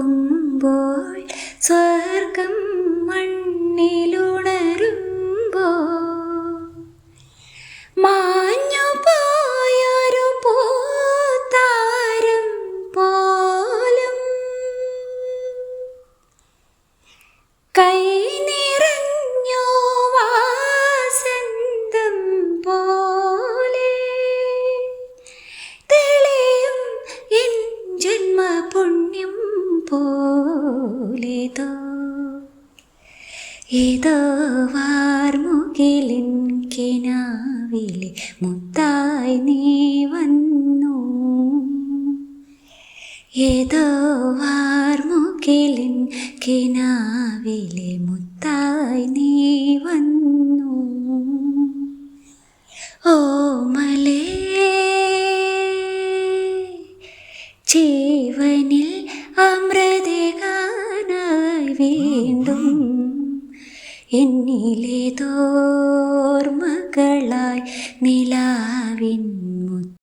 പൂവുമ്പോൾ സ്വർഗം മണ്ണിലുണരുമ്പോൾ മാഞ്ഞു പോയൊരു പൂത്താരം പോലും കൈ ജന്മപുണ്യം പോലേതോ. ഏതോ വാർമുകിലിൻ കിനാവിലെ മുത്തായി നീ വന്നു. ഏതോ വാർമുകിലിൻ കിനാവിലെ മുത്തായി നീ വന്നു. ഓ മലേ അമൃതകാനായി വീണ്ടും എന്നിലേതോർമകളായി നിലാവിൻ